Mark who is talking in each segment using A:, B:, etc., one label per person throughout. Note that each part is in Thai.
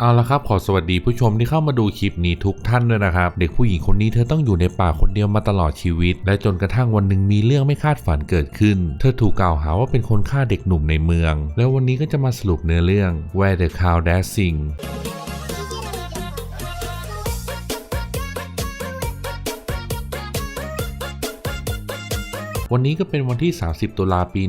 A: เอาละครับขอสวัสดีผู้ชมที่เข้ามาดูคลิปนี้ทุกท่านด้วยนะครับ เด็กผู้หญิงคนนี้เธอต้องอยู่ในป่าคนเดียวมาตลอดชีวิต และจนกระทั่งวันหนึ่งมีเรื่องไม่คาดฝันเกิดขึ้น เธอถูกกล่าวหาว่าเป็นคนฆ่าเด็กหนุ่มในเมือง แล้ววันนี้ก็จะมาสรุปเนื้อเรื่อง Where the Cow Dash วันนี้ก็เป็นวันที่ 30 ตุลาปี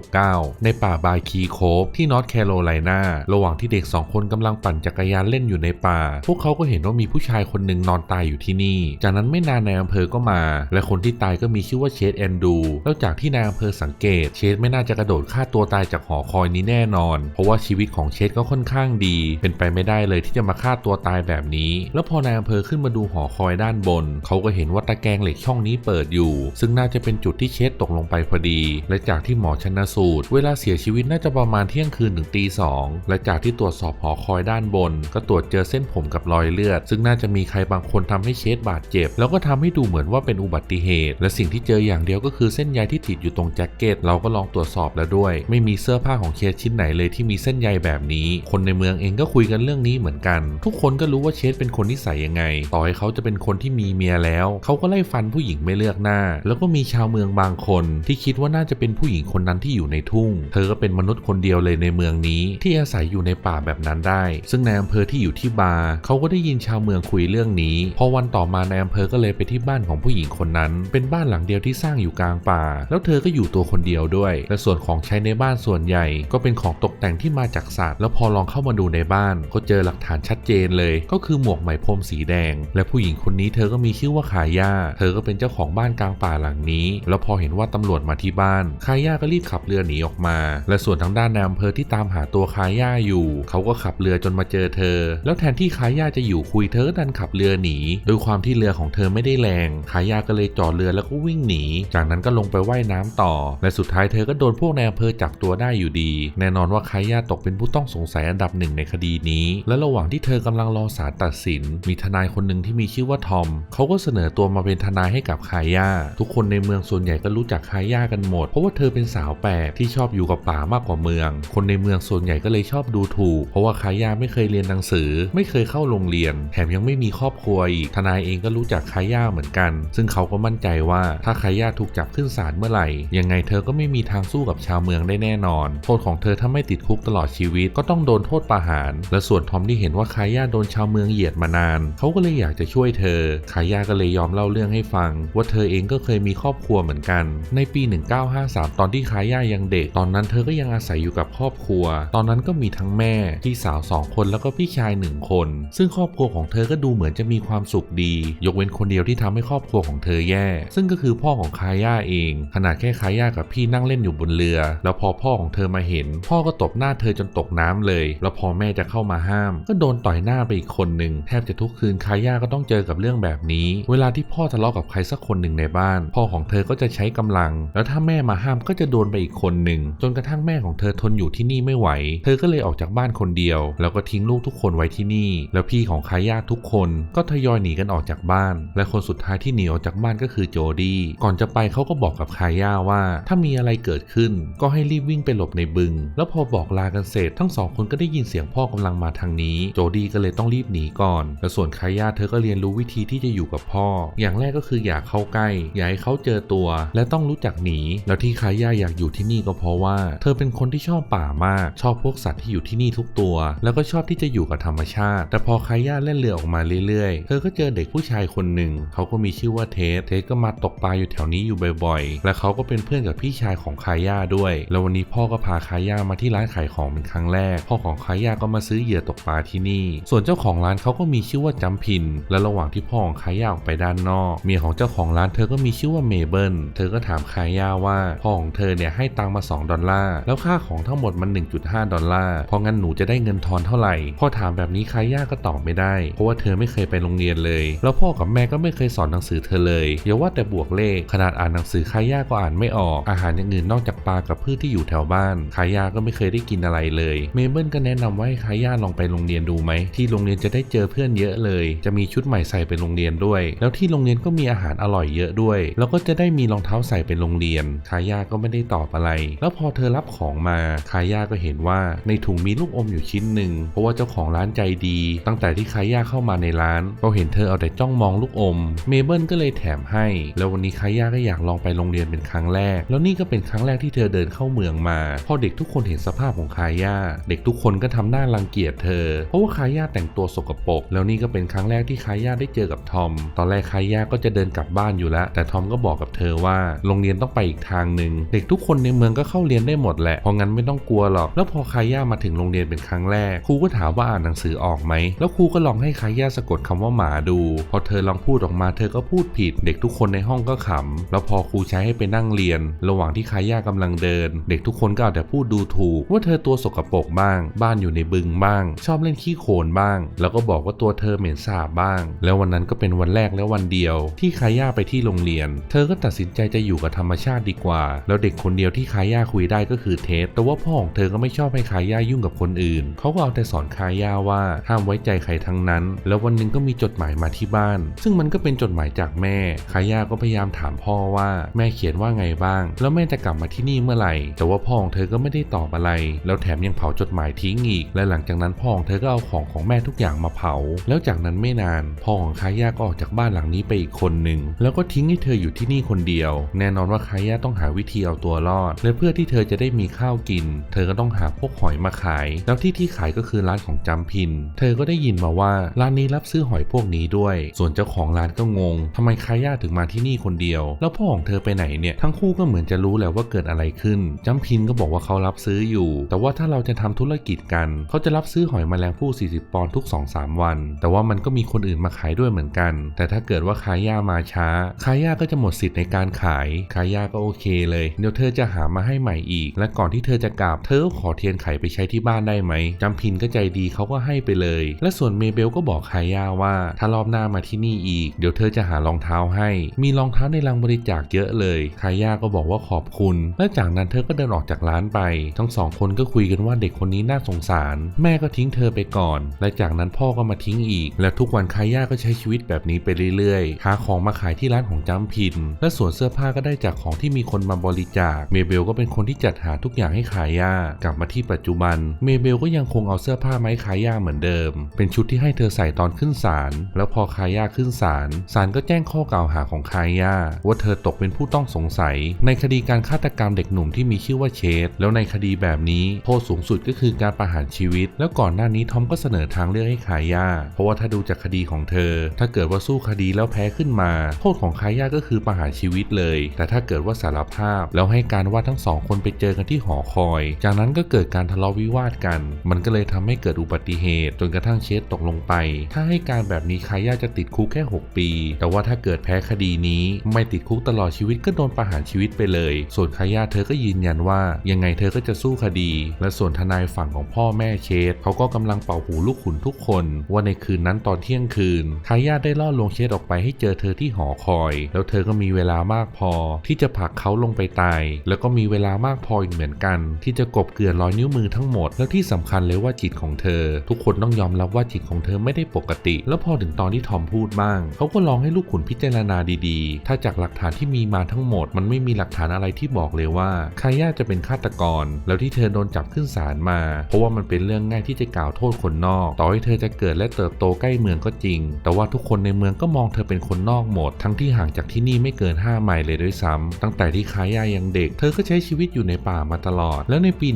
A: 1969 ในป่าบายคีโคฟที่นอร์ทแคโรไลนา ระหว่างที่เด็กสองคนกำลังปั่นจักรยานเล่นอยู่ในป่า พวกเขาก็เห็นว่ามีผู้ชายคนหนึ่งนอนตายอยู่ที่นี่ จากนั้นไม่นานนายอำเภอก็มา และคนที่ตายก็มีชื่อว่าเชดแอนดูแล้วจากที่นายอำเภอสังเกต เชดไม่น่าจะกระโดดฆ่าตัวตายจากหอคอยนี้แน่นอน เพราะว่าชีวิตของเชดก็ค่อนข้างดี เป็นไปไม่ได้เลยที่จะมาฆ่าตัวตายแบบนี้ แล้วพอนายอำเภอขึ้นมาดูหอคอยด้านบน เขาก็เห็นว่าตะแกรงเหล็กช่องนี้เปิดอยู่ ซึ่งน่าจะเป็นจุดที่เชดตกลงไปพอดี และจากที่หมอชนสูตร เวลาเสียชีวิตน่าจะประมาณเที่ยงคืนถึงตีสองและจากที่ตรวจสอบหอคอยด้านบน ก็ตรวจเจอเส้นผมกับรอยเลือด ซึ่งน่าจะมีใครบางคนทำให้เชดบาดเจ็บ แล้วก็ทำให้ดูเหมือนว่าเป็นอุบัติเหตุ และสิ่งที่เจออย่างเดียวก็คือเส้นใยที่ติดอยู่ตรงแจ็คเก็ตเราก็ลองตรวจสอบแล้วด้วย ไม่มีเสื้อผ้าของเคสชิ้นไหนเลยที่มีเส้นใยแบบนี้ คนในเมืองเองก็คุยกันเรื่องนี้เหมือนกัน ทุกคนก็รู้ว่าเชดเป็นคนนิสัยยังไง ต่อให้เขาจะเป็นคนที่มีเมียแล้ว เขาก็ไล่ฟันผู้หญิงไม่เลือกหน้า แล้วก็มีชาวเมืองบางคนที่คิดว่าน่าจะเป็นผู้หญิงคนนั้นที่อยู่ในทุ่ง เธอก็เป็นมนุษย์คนเดียวเลยในเมืองนี้ ที่อาศัยอยู่ในป่าแบบนั้นได้ ซึ่งในอำเภอที่อยู่ที่บาร์เขาก็ได้ยินชาวเมืองคุยเรื่องนี้ พอวันต่อมาในอำเภอก็เลยไปที่บ้านของผู้หญิงคนนั้น เป็นบ้านหลังเดียวที่สร้างอยู่กลางป่า แล้วเธอก็อยู่ตัวคนเดียวด้วย และส่วนของใช้ในบ้านส่วนใหญ่ ก็เป็นของตกแต่งที่มาจากสัตว์ แล้วพอลองเข้ามาดูในบ้านก็เจอหลักฐานชัดเจนเลย ก็คือหมวกไหมพรมสีแดง และผู้หญิงคนนี้เธอก็มีชื่อว่าคายา เธอก็เป็นเจ้าของบ้านกลางป่าหลังนี้ แล้วพอเห็นว่าตำรวจมาที่บ้าน คาย่าก็รีบขับเรือหนีออกมา และส่วนทางด้านนายอำเภอที่ตามหาตัวคาย่าอยู่ เขาก็ขับเรือจนมาเจอเธอ แล้วแทนที่คาย่าจะอยู่คุยเธอดันขับเรือหนีโดยความที่เรือของเธอไม่ได้แรงคาย่าก็เลยจอดเรือแล้วก็วิ่งหนี จากนั้นก็ลงไปไว่ายน้ำต่อ และสุดท้ายเธอก็โดนพวกนายอำเภอจับตัวได้อยู่ดี แน่นอนว่าคาย่าตกเป็นผู้ต้องสงสัยอันดับหนึ่งในคดีนี้ และระหว่างที่เธอกำลังรอศาลตัดสิน มีทนายคนหนึ่งที่มีชื่อว่าทอม เขาก็เสนอตัวมาเป็นทนายให้กับคาย่าทุกคนในเมืองส่วนใหญ่ก็รู้จักคาย่ากันหมด เพราะว่าเธอเป็นสาวแปลกที่ชอบอยู่กับป่ามากกว่าเมือง คนในเมืองส่วนใหญ่ก็เลยชอบดูถูก เพราะว่าคาย่าไม่เคยเรียนหนังสือ ไม่เคยเข้าโรงเรียน แถมยังไม่มีครอบครัวอีกทนายเองก็รู้จักคาย่าเหมือนกัน ซึ่งเขาก็มั่นใจว่าถ้าคาย่าถูกจับขึ้นศาลเมื่อไหร่ ยังไงเธอก็ไม่มีทางสู้กับชาวเมืองได้แน่นอน โทษของเธอถ้าไม่ติดคุกตลอดชีวิตก็ต้องโดนโทษประหาร และส่วนทอมที่เห็นว่าคาย่าโดนชาวเมืองเหยียดมานาน เขาก็เลยอยากจะช่วยเธอ คาย่าก็เลยยอมเล่าเรื่องให้ฟัง ว่าเธอเองก็เคยมีครอบครัวเหมือนกันในปี 1953 ตอนที่คาย่ายังเด็ก ตอนนั้นเธอก็ยังอาศัยอยู่กับครอบครัว ตอนนั้นก็มีทั้งแม่ พี่สาวสองคนแล้วก็พี่ชายหนึ่งคน ซึ่งครอบครัวของเธอก็ดูเหมือนจะมีความสุขดี ยกเว้นคนเดียวที่ทำให้ครอบครัวของเธอแย่ ซึ่งก็คือพ่อของคาย่าเอง ขนาดแค่คาย่ากับพี่นั่งเล่นอยู่บนเรือ แล้วพอพ่อของเธอมาเห็น พ่อก็ตบหน้าเธอจนตกน้ำเลย แล้วพอแม่จะเข้ามาห้าม ก็โดนต่อยหน้าไปอีกคนหนึ่งแทบจะทุกคืนคาย่าก็ต้องเจอกับเรื่องแบบนี้ เวลาที่พ่อทะเลาะกับใครสักคนหนึ่งในบ้าน พ่อของเธอก็จะใช้กำลัง แล้วถ้าแม่มาห้ามก็จะโดนไปอีกคนหนึ่งจนกระทั่งแม่ของเธอทนอยู่ที่นี่ไม่ไหว เธอก็เลยออกจากบ้านคนเดียว แล้วก็ทิ้งลูกทุกคนไว้ที่นี่ แล้วพี่ของคาย่าทุกคนก็ทยอยหนีกันออกจากบ้าน และคนสุดท้ายที่หนีออกจากบ้านก็คือโจดี้ก่อนจะไปเขาก็บอกกับคาย่าว่า ถ้ามีอะไรเกิดขึ้น ก็ให้รีบวิ่งไปหลบในบึง แล้วพอบอกลากันเสร็จทั้งสองคนก็ได้ยินเสียงพ่อกำลังมาทางนี้ โจดี้ก็เลยต้องรีบหนีก่อนและส่วนคาย่าเธอก็เรียนรู้วิธีที่จะอยู่กับพ่อ อย่างแรกก็คืออย่าเข้าใกล้อย่าให้เขาเจอตัวและต้องรู้จักหนี แล้วที่คาย่าอยากอยู่ที่นี่ก็เพราะว่า เธอเป็นคนที่ชอบป่ามาก ชอบพวกสัตว์ที่อยู่ที่นี่ทุกตัว แล้วก็ชอบที่จะอยู่กับธรรมชาติ แต่พอคาย่าเล่นเรือออกมาเรื่อยๆ เธอก็เจอเด็กผู้ชายคนหนึ่ง เขาก็มีชื่อว่าเทส เทสก็มาตกปลาอยู่แถวนี้อยู่บ่อยๆ และเขาก็เป็นเพื่อนกับพี่ชายของคาย่าด้วย แล้ววันนี้พ่อก็พาคาย่ามาที่ร้านขายของเป็นครั้งแรก พ่อของคาย่าก็มาซื้อเหยื่อตกปลาที่นี่ ส่วนเจ้าของร้านเขาก็มีชื่อว่าจัมพิน และระหว่างที่พ่อของคาย่าออกไปด้านนอก เมียของเจ้าของร้านเธอก็มีชื่อว่าเมเบิลเธอก็ถามคาย่าว่าพ่อของเธอเนี่ยให้ตังมา 2 ดอลลาร์ แล้วค่าของทั้งหมดมัน 1.5 ดอลลาร์ เพราะงั้นหนูจะได้เงินทอนเท่าไหร่ พ่อถามแบบนี้คาย่าก็ตอบไม่ได้ เพราะว่าเธอไม่เคยไปโรงเรียนเลย แล้วพ่อกับแม่ก็ไม่เคยสอนหนังสือเธอเลยอย่าว่าแต่บวกเลข ขนาดอ่านหนังสือคาย่าก็อ่านไม่ออก อาหารอย่างอื่นนอกจากปลากับพืชที่อยู่แถวบ้านคาย่าก็ไม่เคยได้กินอะไรเลย เมเบิลก็แนะนำว่าให้คาย่าลองไปโรงเรียนดูไหม ที่โรงเรียนจะได้เจอเพื่อนเยอะเลย จะมีชุดใหม่ใส่ไปโรงเรียนด้วย แล้วที่โรงเรียนก็มีอาหารอร่อยเยอะด้วย แล้วก็จะได้มีรององเท้าใส่ไปโรงเรียน คาย่าก็ไม่ได้ตอบอะไร แล้วพอเธอรับของมา คาย่าก็เห็นว่าในถุงมีลูกอมอยู่ชิ้นหนึ่ง เพราะว่าเจ้าของร้านใจดี ตั้งแต่ที่คาย่าเข้ามาในร้านก็เห็นเธอเอาแต่จ้องมองลูกอม เมเบิลก็เลยแถมให้ แล้ววันนี้คาย่าก็อยากลองไปโรงเรียนเป็นครั้งแรก แล้วนี่ก็เป็นครั้งแรกที่เธอเดินเข้าเมืองมา พอเด็กทุกคนเห็นสภาพของคาย่าเด็กทุกคนก็ทำหน้ารังเกียจเธอ เพราะว่าคาย่าแต่งตัวสกปรก แล้วนี่ก็เป็นครั้งแรกที่คาย่าได้เจอกับทอม ตอนแรกคาย่าก็จะเดินกลับบ้านอยู่แล้ว แต่ทอมก็บอกกับเธอว่าโรงเรียนต้องไปอีกทางหนึ่งเด็กทุกคนในเมืองก็เข้าเรียนได้หมดแหละเพราะงั้นไม่ต้องกลัวหรอก แล้วพอคาย่ามาถึงโรงเรียนเป็นครั้งแรกครูก็ถามว่าอ่านหนังสือออกไหมแล้วครูก็ลองให้คาย่าสะกดคำว่าหมาดู พอเธอลองพูดออกมาเธอก็พูดผิด เด็กทุกคนในห้องก็ขำแล้วพอครูใช้ให้ไปนั่งเรียน ระหว่างที่คาย่ากำลังเดิน เด็กทุกคนก็เอาแต่พูดดูถูก ว่าเธอตัวสกปรกบ้าง บ้านอยู่ในบึงบ้าง ชอบเล่นขี้โคลนบ้าง แล้วก็บอกว่าตัวเธอเหม็นสาบบ้าง แล้ววันนั้นก็เป็นวันแรกและวันเดียว ที่คาย่าไปที่โรงเรียน เธอก็ตัดสินใจจะอยู่กับธรรมชาติดีกว่า แล้วเด็กคนเดียวที่คาย่าคุยได้ก็คือเทสแต่ว่าพ่อของเธอก็ไม่ชอบให้คาย่ายุ่งกับคนอื่น เขาก็เอาแต่สอนคาย่าว่าห้ามไว้ใจใครทั้งนั้น แล้ววันหนึ่งก็มีจดหมายมาที่บ้าน ซึ่งมันก็เป็นจดหมายจากแม่ คาย่าก็พยายามถามพ่อว่า แม่เขียนว่าไงบ้าง แล้วแม่จะกลับมาที่นี่เมื่อไหร่ แต่ว่าพ่อของเธอก็ไม่ได้ตอบอะไร แล้วแถมยังเผาจดหมายทิ้งอีก และหลังจากนั้นพ่อของเธอก็เอาของของแม่ทุกอย่างมาเผา แล้วจากนั้นไม่นาน พ่อของคาย่าก็ออกจากบ้านหลังนี้ไปอีกคนหนึ่ง แล้วก็ทิ้งให้เธออยู่ที่นี่คนเดียวแน่นอนว่าคาย่าต้องหาวิธีเอาตัวรอดและเพื่อที่เธอจะได้มีข้าวกิน เธอก็ต้องหาพวกหอยมาขาย แล้วที่ที่ขายก็คือร้านของจำพิน เธอก็ได้ยินมาว่าร้านนี้รับซื้อหอยพวกนี้ด้วย ส่วนเจ้าของร้านก็งงทำไมคาย่าถึงมาที่นี่คนเดียว แล้วพ่อของเธอไปไหนเนี่ย ทั้งคู่ก็เหมือนจะรู้และว่าเกิดอะไรขึ้นจำพินก็บอกว่าเขารับซื้ออยู่ แต่ว่าถ้าเราจะทำธุรกิจกัน เขาจะรับซื้อหอยแมลงภู่40 ปอนด์ทุก 2-3 วัน แต่ว่ามันก็มีคนอื่นมาขายด้วยเหมือนกัน แต่ถ้าเกิดว่าคาย่ามาช้า คาย่าก็จะหมดสิทธิ์ในการขายคาย่าก็โอเคเลย เดี๋ยวเธอจะหามาให้ใหม่อีก และก่อนที่เธอจะกลับ เธอขอเทียนไขไปใช้ที่บ้านได้ไหมจำพินก็ใจดีเขาก็ให้ไปเลย และส่วนเมเบลก็บอกคาย่าว่า ถ้ารอบหน้ามาที่นี่อีก เดี๋ยวเธอจะหารองเท้าให้ มีรองเท้าในรังบริจาคเยอะเลยคาย่าก็บอกว่าขอบคุณ และจากนั้นเธอก็เดินออกจากร้านไป ทั้งสองคนก็คุยกันว่าเด็กคนนี้น่าสงสาร แม่ก็ทิ้งเธอไปก่อน และจากนั้นพ่อก็มาทิ้งอีก และทุกวันคาย่าก็ใช้ชีวิตแบบนี้ไปเรื่อยๆหาของมาขายที่ร้านของจำพิน และส่วนเสื้ออผ้าก็ได้จากของที่มีคนมาบริจาค เมเบลก็เป็นคนที่จัดหาทุกอย่างให้คาย่ากลับมาที่ปัจจุบัน เมเบลก็ยังคงเอาเสื้อผ้ามาให้คาย่าเหมือนเดิม เป็นชุดที่ให้เธอใส่ตอนขึ้นศาล แล้วพอคาย่าขึ้นศาล ศาลก็แจ้งข้อกล่าวหาของคาย่าว่าเธอตกเป็นผู้ต้องสงสัย ในคดีการฆาตกรรมเด็กหนุ่มที่มีชื่อว่าเชดแล้วในคดีแบบนี้โทษสูงสุดก็คือการประหารชีวิต แล้วก่อนหน้านี้ทอมก็เสนอทางเลือกให้คาย่าเพราะว่าถ้าดูจากคดีของเธอ ถ้าเกิดว่าสู้คดีแล้วแพ้ขึ้นมา โทษของคาย่าก็คือประหารชีวิตเลยแต่ถ้าเกิดว่าสารภาพแล้วให้การว่าทั้งสองคนไปเจอกันที่หอคอย จากนั้นก็เกิดการทะเลาะวิวาทกัน มันก็เลยทำให้เกิดอุบัติเหตุ จนกระทั่งเชดตกลงไป ถ้าให้การแบบนี้คาย่าจะติดคุกแค่ 6 ปี แต่ว่าถ้าเกิดแพ้คดีนี้ ไม่ติดคุกตลอดชีวิตก็โดนประหารชีวิตไปเลย ส่วนคาย่าเธอก็ยืนยันว่า ยังไงเธอก็จะสู้คดี และส่วนทนายฝั่งของพ่อแม่เชดเขาก็กำลังเป่าหูลูกขุนทุกคน ว่าในคืนนั้นตอนเที่ยงคืนคาย่าได้ล่อลวงเชดออกไปให้เจอเธอที่หอคอย แล้วเธอก็มีเวลามากพอ ที่จะผลักเขาลงไปตาย แล้วก็มีเวลามากพออีกเหมือนกัน ที่จะกบเกลื่อนรอยนิ้วมือทั้งหมด แล้วที่สำคัญเลยว่าจิตของเธอ ทุกคนต้องยอมรับว่าจิตของเธอไม่ได้ปกติ แล้วพอถึงตอนที่ทอมพูดบ้าง เขาก็ลองให้ลูกขุนพิจารณาดีๆ ถ้าจากหลักฐานที่มีมาทั้งหมด มันไม่มีหลักฐานอะไรที่บอกเลยว่าคาย่าจะเป็นฆาตกร แล้วที่เธอโดนจับขึ้นศาลมา เพราะว่ามันเป็นเรื่องง่ายที่จะกล่าวโทษคนนอก ต่อให้เธอจะเกิดและเติบโตใกล้เมืองก็จริง แต่ว่าทุกคนในเมืองก็มองเธอเป็นคนนอกหมด ทั้งที่ห่างจากที่นี่ไม่เกิน5ไมล์เลยด้วยซ้ำตั้งแต่ที่คายายังเด็ก เธอก็ใช้ชีวิตอยู่ในป่ามาตลอด แล้วในปี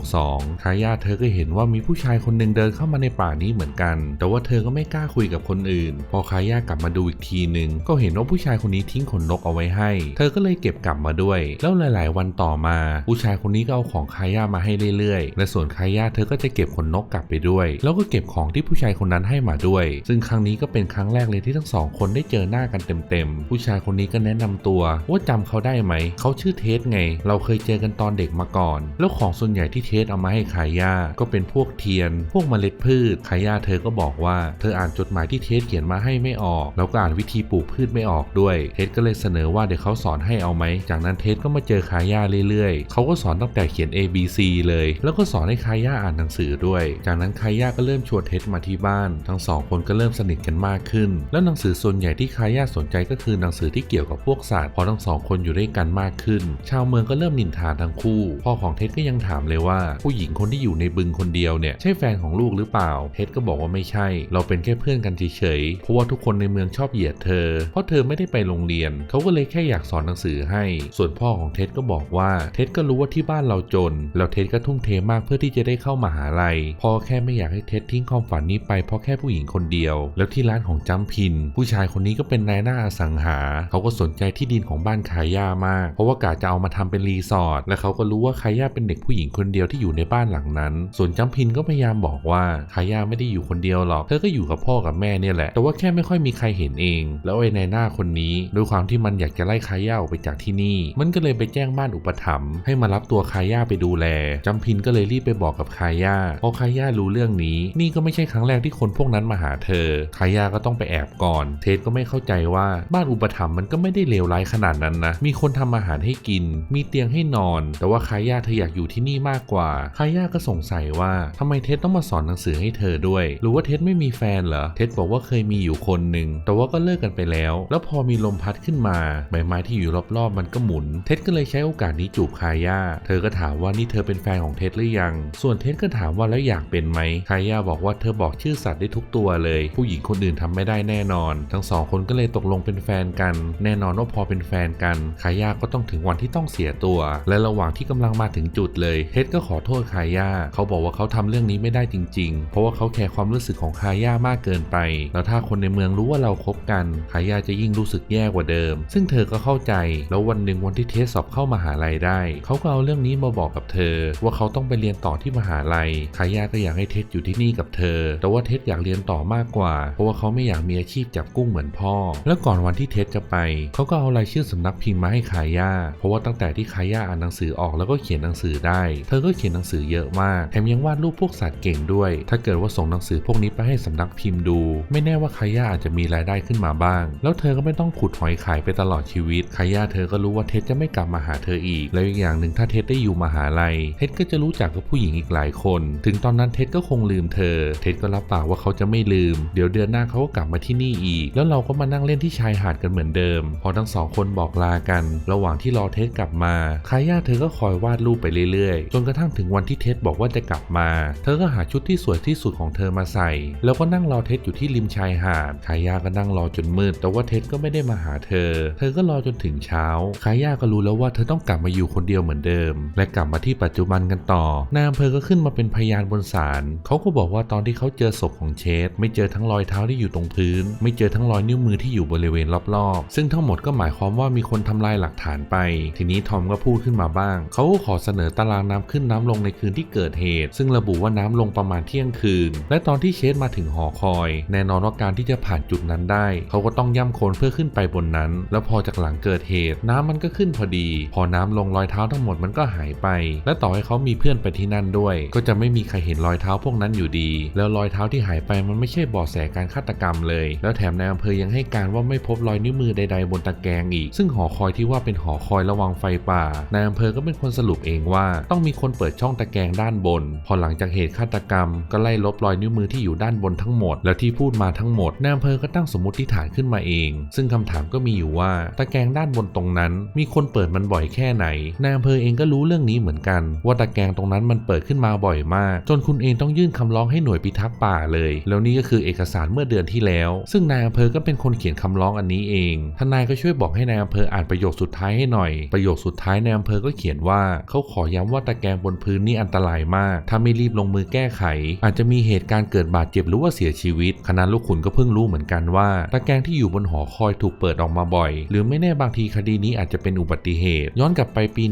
A: 1962 คายาเธอก็เห็นว่ามีผู้ชายคนหนึ่งเดินเข้ามาในป่านี้เหมือนกัน แต่ว่าเธอก็ไม่กล้าคุยกับคนอื่น พอคายากลับมาดูอีกทีหนึ่งก็เห็นว่าผู้ชายคนนี้ทิ้งขนนกเอาไว้ให้ เธอก็เลยเก็บกลับมาด้วย แล้วหลาย ๆ วันต่อมา ผู้ชายคนนี้ก็เอาของคายามาให้เรื่อย ๆ และส่วนคายาเธอก็จะเก็บขนนกกลับไปด้วย แล้วก็เก็บของที่ผู้ชายคนนั้นให้มาด้วย ซึ่งครั้งนี้ก็เป็นครั้งแรกเลยที่ทั้งสองคนได้เจอหน้ากันเต็ม ๆ ผู้ชายคนนี้ก็แนะนำตัวว่าจำเขาได้ไหม เขาชื่อเทสไง เราเคยเจอกันตอนเด็กมาก่อน แล้วของส่วนใหญ่ที่เทสเอามาให้คาย่าก็เป็นพวกเทียน พวกเมล็ดพืชคาย่าเธอก็บอกว่า เธออ่านจดหมายที่เทสเขียนมาให้ไม่ออก แล้วก็อ่านวิธีปลูกพืชไม่ออกด้วย เทสก็เลยเสนอว่าเดี๋ยวเขาสอนให้เอาไหม จากนั้นเทสก็มาเจอคาย่าเรื่อยๆ เขาก็สอนตั้งแต่เขียน A B C เลย แล้วก็สอนให้คาย่าอ่านหนังสือด้วย จากนั้นคาย่าก็เริ่มชวนเทสมาที่บ้าน ทั้งสองคนก็เริ่มสนิทกันมากขึ้น แล้วหนังสือส่วนใหญ่ที่คาย่าสนใจก็คือหนังสือที่เกี่ยวกับพวกสัตว์สัตว์พอทั้งสองคนอยู่ด้วยกันมากขึ้น ชาวเมืองก็เริ่มนินทาทั้งคู่ พ่อของเท็ดก็ยังถามเลยว่า ผู้หญิงคนที่อยู่ในบึงคนเดียวเนี่ยใช่แฟนของลูกหรือเปล่า เท็ดก็บอกว่าไม่ใช่ เราเป็นแค่เพื่อนกันเฉยๆเพราะว่าทุกคนในเมืองชอบเหยียดเธอ เพราะเธอไม่ได้ไปโรงเรียน เขาก็เลยแค่อยากสอนหนังสือให้ ส่วนพ่อของเท็ดก็บอกว่าเท็ดก็รู้ว่าที่บ้านเราจน แล้วเท็ดก็ทุ่มเทมากเพื่อที่จะได้เข้ามาหาลัยพ่อแค่ไม่อยากให้เท็ดทิ้งความฝันนี้ไปเพราะแค่ผู้หญิงคนเดียว แล้วที่ร้านของจัมพิน ผู้ชายคนนี้ก็เป็นนายหน้าอสังหา เขาก็สนใจที่ดินของบ้านคาย่ามาก เพราะว่ากะจะเอามาทำเป็นรีสอร์ทและเขาก็รู้ว่าคาย่าเป็นเด็กผู้หญิงคนเดียวที่อยู่ในบ้านหลังนั้น ส่วนจัมพินก็พยายามบอกว่าคาย่าไม่ได้อยู่คนเดียวหรอกเธอก็อยู่กับพ่อกับแม่เนี่ยแหละ แต่ว่าแค่ไม่ค่อยมีใครเห็นเอง แล้วไอ้นายหน้าคนนี้ด้วยความที่มันอยากจะไล่คาย่าออกไปจากที่นี่ มันก็เลยไปแจ้งบ้านอุปถัมภ์ให้มารับตัวคาย่าไปดูแลจัมพินก็เลยรีบไปบอกกับคาย่าพอคาย่ารู้เรื่องนี้ นี่ก็ไม่ใช่ครั้งแรกที่คนพวกนั้นมาหาเธอคาย่าก็ต้องไปแอบก่อน เทสก็ไม่เข้าใจว่าบ้านอุปถัมภ์มันก็ไม่ได้เลวร้ายขนาดนั้นนะ มีคนทำอาหารให้กิน มีเตียงให้นอน แต่ว่าคาย่าเธออยากอยู่ที่นี่มากกว่าคาย่าก็สงสัยว่าทำไมเทสต้องมาสอนหนังสือให้เธอด้วย หรือว่าเทสไม่มีแฟนเหรอ เทสบอกว่าเคยมีอยู่คนหนึ่ง แต่ว่าก็เลิกกันไปแล้ว แล้วพอมีลมพัดขึ้นมา ใบไม้ที่อยู่รอบๆ มันก็หมุน เท็ดก็เลยใช้โอกาสนี้จูบคาย่า เธอก็ถามว่านี่เธอเป็นแฟนของเท็ดหรือยัง ส่วนเท็ดก็ถามว่าแล้วอยากเป็นไหมคาย่าบอกว่าเธอบอกชื่อสัตว์ได้ทุกตัวเลย ผู้หญิงคนอื่นทำไม่ได้แน่นอน ทั้งสองคนก็เลยตกลงเป็นแฟนกัน แน่นอนว่าพอเป็นแฟนกันคาย่าก็ต้องถึงวันที่ต้องเสียตัว และระหว่างที่กำลังมาถึงจุดเลยเท็ดก็ขอโทษคาย่าเขาบอกว่าเขาทำเรื่องนี้ไม่ได้จริง ๆ เพราะว่าเขาแคร์ความรู้สึกของคาย่ามากเกินไป แล้วถ้าคนในเมืองรู้ว่าเราคบกันคาย่าจะยิ่งรู้สึกแย่กว่าเดิม ซึ่งเธอก็เข้าใจ แล้ววันหนึ่งวันที่เทสสอบเข้ามหาลัยได้ เขาก็เอาเรื่องนี้มาบอกกับเธอ ว่าเขาต้องไปเรียนต่อที่มหาลัยคาย่าก็อยากให้เทสอยู่ที่นี่กับเธอ แต่ว่าเทสอยากเรียนต่อมากกว่า เพราะว่าเขาไม่อยากมีอาชีพจับกุ้งเหมือนพ่อ แล้วก่อนวันที่เทสจะไป เขาก็เอารายชื่อสำนักพิมพ์มาให้คาย่าเพราะว่าตั้งแต่ที่คาย่าอ่านหนังสือออกแล้วก็เขียนหนังสือได้ เธอก็เขียนหนังสือเยอะมากแถมยังวาดรูปพวกสัตว์เก่งด้วย ถ้าเกิดว่าส่งหนังสือพวกนี้ไปให้สำนักพิมพ์ดู ไม่แน่ว่าคาย่าอาจจะมีรายได้ขึ้นมาบ้าง แล้วเธอก็ไม่ต้องขุดหอยขายไปตลอดชีวิตคาย่าเธอก็รู้ว่าเท็ดจะไม่กลับมาหาเธออีก แล้วอีกอย่างหนึ่งถ้าเท็ดได้อยู่มหาลัยเท็ดก็จะรู้จักกับผู้หญิงอีกหลายคน ถึงตอนนั้นเท็ดก็คงลืมเธอ เท็ดก็รับปากว่าเขาจะไม่ลืม เดี๋ยวเดือนหน้าเขาก็กลับมาที่นี่อีก แล้วเราก็มานั่งเล่นที่ชายหาดกันเหมือนเดิม พอทั้งสองคนบอกลากัน ระหว่างที่รอเท็ดกลับมาคาย่าเธอก็คอยวาดรูปไปเรื่อยๆ จนกระทั่งถึงวันที่เท็ดบอกว่าจะกลับมา เธอก็หาชุดที่สวยที่สุดของเธอมาใส่ แล้วก็นั่งรอเท็ดอยู่ที่ริมชายหาดคาย่าก็นั่งรอจนมืด แต่ว่าเท็ดก็ไม่ได้มาหาเธอ เธอก็รอจนถึงเช้าคาย่าก็รู้แล้วว่าเธอต้องกลับมาอยู่คนเดียวเหมือนเดิม และกลับมาที่ปัจจุบันกันต่อนายอำเภอก็ขึ้นมาเป็นพยานบนศาลเขาก็บอกว่าตอนที่เขาเจอศพของเชสไม่เจอทั้งรอยเท้าที่อยู่ตรงพื้น ไม่เจอทั้งรอยนิ้วมือที่อยู่บริเวณรอบๆ ซึ่งทั้งหมดก็หมายความว่ามีคนทำลายหลักฐานไป ทีนี้ทอมก็พูดขึ้นมาบ้าง เขาขอเสนอตารางน้ำขึ้นน้ำลงในคืนที่เกิดเหตุ ซึ่งระบุว่าน้ำลงประมาณเที่ยงคืน และตอนที่เชสมาถึงหอคอย แน่นอนว่าการที่จะผ่านจุดนั้นได้ เขาก็ต้องย่ำโคลนเพื่อขึ้นไปบนนั้น แล้วพอจากหลังเกิดเหตุ น้ำมันก็ขึ้นพอดี พอน้ำลงรอยเท้าทั้งหมดมันก็หายไป และต่อให้เขามีเพื่อนไปที่นั่นด้วย ก็จะไม่มีใครเห็นรอยเท้าพวกนั้นอยู่ดี แล้วรอยเท้าที่หายไปมันไม่ใช่บาะแสการฆาตกรรมเลย แล้วแถมนายอำเภอยังให้การว่าไม่พบรอยนิ้วมือใดๆบนตะแกรงอีก ซึ่งหอคอยที่ว่าเป็นหอคอยระวังไฟป่านายอำเภอก็เป็นคนสรุปเองว่า ต้องมีคนเปิดช่องตะแกรงด้านบน พอหลังจากเหตุฆาตกรรม ก็ไล่ลบรอยนิ้วมือที่อยู่ด้านบนทั้งหมด แล้วที่พูดมาทั้งหมดนายอำเภอก็ตั้งสมมติฐานขึ้นมาเอง ซึ่งคำถามก็มีอยู่ว่า ตะแกรงด้านบนตรงนั้น มีคนเปิดมันบ่อยแค่ไหนนายอำเภอเองก็รู้เรื่องนี้เหมือนกัน ว่าตะแกรงตรงนั้นมันเปิดขึ้นมาบ่อยมาก จนคุณเองต้องยื่นคำร้องให้หน่วยพิทักษ์ป่าเลย แล้วนี่ก็คือเอกสารเมื่อเดือนที่แล้ว ซึ่งนายอำเภอก็เป็นคนเขียนคำร้องอันนี้เองทนายก็ช่วยบอกให้นายอำเภออ่านประโยคสุดท้ายให้หน่อย ประโยคสุดท้ายนายอำเภอก็เขียนว่าเขาขอย้ำว่าตะแกรงบนพื้นนี่อันตรายมาก ถ้าไม่รีบลงมือแก้ไข อาจจะมีเหตุการณ์เกิดบาดเจ็บหรือว่าเสียชีวิต คณะลูกขุนก็เพิ่งรู้เหมือนกันว่า ตะแกรงที่อยู่บนหอคอยถูกเปิดออกมาบ่อย หรือไม่แน่บางทีคดีนี้อาจจะเป็นอุบัติเหตุ ย้อนกลับไปปี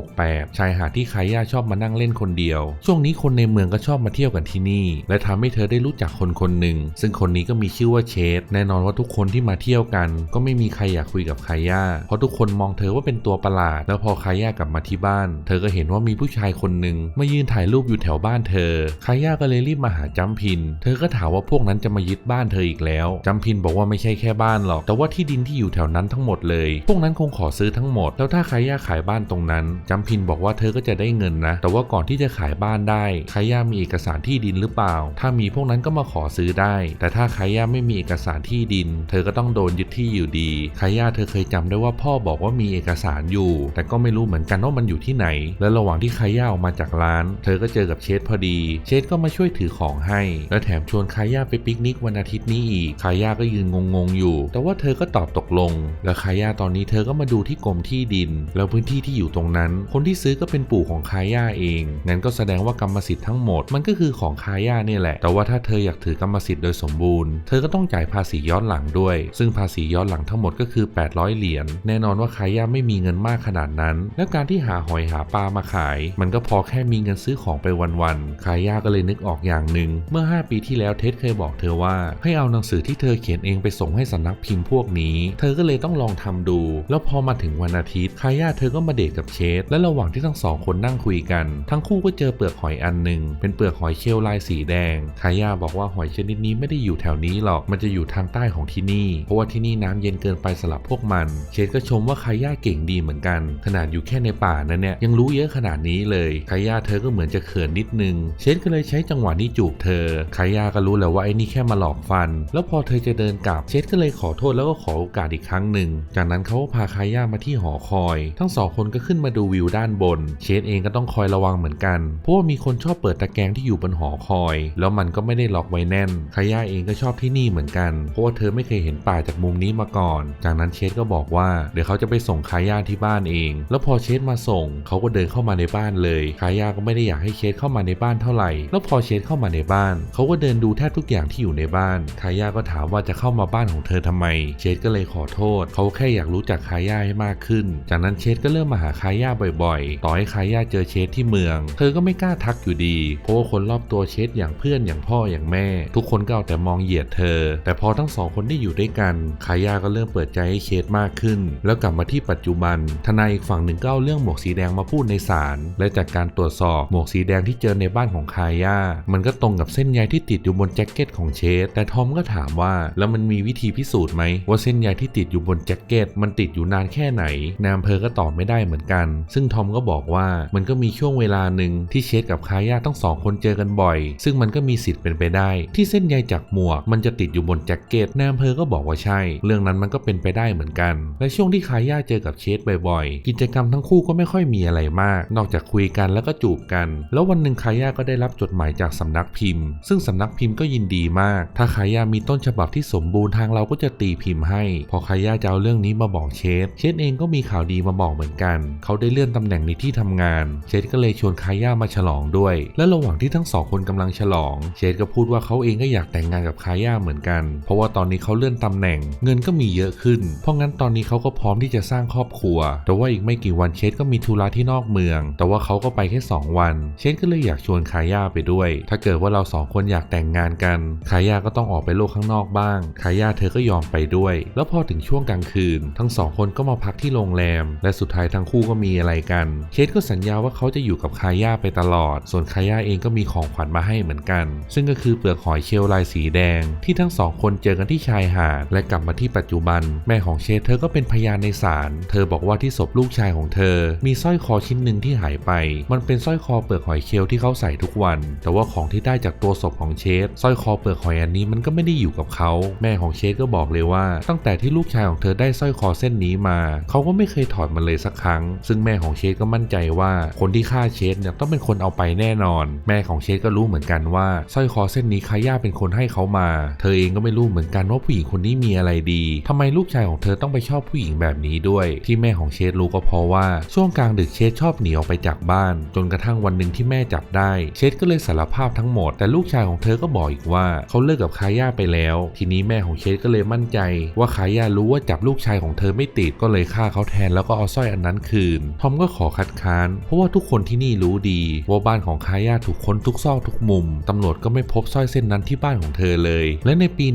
A: 1968 ชายหาดที่คาย่าชอบมานั่งเล่นคนเดียว ช่วงนี้คนในเมืองก็ชอบมาเที่ยวกันที่นี่ และทำให้เธอได้รู้จักคนคนหนึ่งซึ่งคนนี้ก็มีชื่อว่าเชสแน่นอนว่าทุกคนที่มาเที่ยวกัน ก็ไม่มีใครอยากคุยกับคาย่าเพราะทุกคนมองเธอว่าเป็นตัวประหลาด แล้วพอคาย่ากลับมาที่บ้าน เธอก็เห็นว่ามีผู้ชายคนหนึ่งมายืนถ่ายรูปอยู่แถวบ้านเธอคาย่าก็เลยรีบมาหาจัมพิน เธอก็ถามว่าพวกนั้นจะมายึดบ้านเธออีกแล้วจัมพินบอกว่าไม่ใช่แค่บ้านหรอก แต่ว่าที่ดินที่อยู่แถวนั้นทั้งหมดเลย พวกนั้นคงขอซื้อทั้งหมด แล้วถ้าคาย่าขายบ้านตรงนั้นจัมพินบอกว่าเธอก็จะได้เงินนะ แต่ว่าก่อนที่จะขายบ้านได้คาย่ามีเอกสารที่ดินหรือเปล่า ถ้ามีพวกนั้นก็มาขอซื้อได้ แต่ถ้าคาย่าไม่มีเอกสารที่ดิน เธอก็ต้องโดนยึดที่อยู่ดีคาย่าเธอเคยจำได้ว่าพ่อบอกว่ามีเอกสารอยู่ แต่ก็ไม่รู้เหมือนกันว่ามันอยู่ที่ไหน และระหว่างที่คาย่าออกมาจากร้าน เธอก็เจอกับเชษพอดี เชษก็มาช่วยถือของให้ และแถมชวนคาย่าไปปิกนิกวันอาทิตย์นี้อีก คาย่าก็ยืนงงๆอยู่ แต่ว่าเธอก็ตอบตกลง และคาย่าตอนนี้เธอก็มาดูที่กรมที่ดิน แล้วพื้นที่ที่อยู่ตรงนั้น คนที่ซื้อก็เป็นปู่ของคาย่าเอง งั้นก็แสดงว่ากรรมสิทธิ์ทั้งหมดมันก็คือของคาย่าเนี่ยแหละ แต่ว่าถ้าเธออยากถือกรรมสิทธิ์โดยสมบูรณ์ เธอก็ต้องจ่ายภาษีย้อนหลังด้วย ซึ่งภาษีย้อนหลังทั้งหมดก็คือ800 เหรียญแน่นอนว่าคาย่าไม่มีเงินมากขนาดนั้น แล้วการที่หาหอยหาปลามาขาย มันก็พอแค่มีเงินซื้อของไปวันๆคาย่าก็เลยนึกออกอย่างหนึ่งเมื่อ 5 ปีที่แล้วเท็ดเคยบอกเธอว่า ให้เอาหนังสือที่เธอเขียนเองไปส่งให้สำนักพิมพ์พวกนี้ เธอก็เลยต้องลองทำดู แล้วพอมาถึงวันอาทิตย์คาย่าเธอก็มาเดทกับเชดและระหว่างที่ทั้งสองคนนั่งคุยกัน ทั้งคู่ก็เจอเปลือกหอยอันหนึ่งเป็นเปลือกหอยเชลล์ลายสีแดงคาย่าบอกว่าหอยชนิดนี้ไม่ได้อยู่แถวนี้หรอกมันจะอยู่ทางใต้ของที่นี่ เพราะว่าที่นี่น้ำเย็นเกินไปสำหรับพวกมันเชดก็ชมว่าคาย่าเก่งดีเหมือนกัน ขนาดอยู่แค่ในป่านั้นเนี่ยยังรู้เยอะขนาดนี้เลยคาย่าเธอก็เหมือนจะเขินนิดนึง เชดก็เลยใช้จังหวะนี้จูบเธอคาย่าก็รู้แล้วว่าไอ้นี่แค่มาหลอกฟัน แล้วพอเธอจะเดินกลับเชดก็เลยขอโทษแล้วก็ขอโอกาสอีกครั้งหนึ่ง จากนั้นเขาก็พาคาย่ามาที่หอคอย ทั้งสองคนก็ขึ้นมาดูวิวด้านบน เชดเองก็ต้องคอยระวังเหมือนกัน เพราะว่ามีคนชอบเปิดตะแกรงที่อยู่บนหอคอย แล้วมันก็ไม่ได้ล็อกไว้แน่นคาย่าเองก็ชอบที่นี่เหมือนกัน เพราะว่าเธอไม่เคยเห็นป่าจากมุมนี้มาก่อน จากนั้นเชดก็บอกว่าเดี๋ยวเขาจะไปส่งคาย่าที่บ้านเอง แล้วพอเชดมาส่งเขาก็เดินเข้ามาในบ้านเลยคาย่าก็ไม่ได้อยากให้เชดเข้ามาในบ้านเท่าไหร่ แล้วพอเชดเข้ามาในบ้านเขาก็เดินดูแทบทุกอย่างที่อยู่ในบ้านคาย่าก็ถามว่าจะเข้ามาบ้านของเธอทำไม เชดก็เลยขอโทษ เขาแค่อยากรู้จักคาย่าให้มากขึ้น จากนั้นเชดก็เริ่มมาหาคาย่าบ่อยๆ ต่อให้คาย่าเจอเชดที่เมือง เธอก็ไม่กล้าทักอยู่ดี เพราะว่าคนรอบตัวเชดอย่างเพื่อนอย่างพ่ออย่างแม่ ทุกคนก็เอาแต่มองเหยียดเธอ แต่พอทั้งสองคนได้อยู่ด้วยกันคาย่าก็เริ่มเปิดใจให้เชดมากขึ้น แล้วกลับมาที่ปัจจุบัน ทนายอีกฝั่งหนึ่งก็เอาเรื่องหมวกสีแดงมาพูดในศาลและจากการตรวจสอบหมวกสีแดงที่เจอในบ้านของคาย่ามันก็ตรงกับเส้นใยที่ติดอยู่บนแจ็คเก็ตของเชดแต่ทอมก็ถามว่า แล้วมันมีวิธีพิสูจน์ไหมว่าเส้นใยที่ติดอยู่บนแจ็คเก็ตมันติดอยู่นานแค่ไหนนายอำเภอก็ตอบไม่ได้เหมือนกัน ซึ่งทอมก็บอกว่ามันก็มีช่วงเวลาหนึ่งที่เชดกับคาย่าทั้งสองคนเจอกันบ่อย ซึ่งมันก็มีสิทธิ์เป็นไปได้ ที่เส้นใยจากหมวกมันจะติดอยู่บนแจ็คเก็ตนายอำเภอก็บอกว่าใช่ เรื่องนั้นมันก็เป็นไปได้เหมือนกัน และช่วงที่คาย่าเจอกับเชดบ่อยๆ กิจกรรมทั้งคู่ก็ไม่ค่อยมีอะไรมาก นอกจากคุยกันแล้วก็จูบกัน แล้ววันหนึ่งคาย่าก็ได้รับจดหมายจากสำนักพิมพ์ ซึ่งสำนักพิมพ์ก็ยินดีมาก ถ้าคาย่ามีต้นฉบับที่สมบูรณ์ทางเราก็จะตีพิมพ์ให้ พอคาย่าจะเอาเรื่องนี้มาบอกเชดเชดเองก็มีข่าวดีมาบอกเหมือนกัน เขาได้เลื่อนตำแหน่งในที่ทำงาน เชดก็เลยชวนคาย่ามาฉลองด้วย และระหว่างที่ทั้งสองคนกำลังฉลอง เชดก็พูดว่าเขาเองก็อยากแต่งงานกับคาย่าเหมือนกัน เพราะว่าตอนนี้เขาเลื่อนตำแหน่ง เงินก็มีเยอะขึ้นพราะงั้นตอนนี้เขาก็พร้อมที่จะสร้างครอบครัว แต่ว่าอีกไม่กี่วันเชดก็มีธุระที่นอกเมือง แต่ว่าเขาก็ไปแค่ 2 วัน เชดก็เลยอยากชวนคาย่าไปด้วย ถ้าเกิดว่าเราสองคนอยากแต่งงานกัน คาย่าก็ต้องออกไปโลกข้างนอกบ้าง คาย่าเธอก็ยอมไปด้วย แล้วพอถึงช่วงกลางคืน ทั้งสองคนก็มาพักที่โรงแรม และสุดท้ายทั้งคู่ก็มีอะไรกัน เชดก็สัญญาว่าเขาจะอยู่กับคาย่าไปตลอด ส่วนคาย่าเองก็มีของขวัญมาให้เหมือนกัน ซึ่งก็คือเปลือกหอยเชลล์ลายสีแดง ที่ทั้งสองคนเจอกันที่ชายหาดและกลับมาที่ปัจจุบัน แม่ของเชดเธอก็เป็นพยานในศาล เธอบอกว่าที่ศพลูกชายของเธอ มีสร้อยคอชิ้นหนึ่งที่หายไป มันเป็นสร้อยคอเปลือกหอยเชลที่เขาใส่ทุกวัน แต่ว่าของที่ได้จากตัวศพของเชดสร้อยคอเปลือกหอยอันนี้มันก็ไม่ได้อยู่กับเขา แม่ของเชดก็บอกเลยว่า ตั้งแต่ที่ลูกชายของเธอได้สร้อยคอเส้นนี้มา เขาก็ไม่เคยถอดมันเลยสักครั้ง ซึ่งแม่ของเชดก็มั่นใจว่า คนที่ฆ่าเชดเนี่ยต้องเป็นคนเอาไปแน่นอน แม่ของเชดก็รู้เหมือนกันว่าสร้อยคอเส้นนี้คาย่าเป็นคนให้เขามา เธอเองก็ไม่รู้เหมือนกันว่าผู้หญิงคนนี้มีอะไรดีทำไมลูกชายของเธอต้องไปชอบผู้หญิงแบบนี้ด้วย ที่แม่ของเชดรู้ก็เพราะว่าช่วงกลางดึกเชดชอบหนีออกไปจากบ้าน จนกระทั่งวันหนึ่งที่แม่จับได้ เชดก็เลยสารภาพทั้งหมด แต่ลูกชายของเธอก็บอกอีกว่าเขาเลิกกับคาย่าไปแล้ว ทีนี้แม่ของเชดก็เลยมั่นใจ ว่าคาย่ารู้ว่าจับลูกชายของเธอไม่ติดก็เลยฆ่าเขาแทนแล้วก็เอาสร้อยอันนั้นคืนทอมก็ขอคัดค้าน เพราะว่าทุกคนที่นี่รู้ดี ว่าบ้านของคาย่าถูกค้นทุกซอกทุกมุมตำรวจก็ไม่พบสร้อยเส้นนั้นที่บ้านของเธอเลย และในปี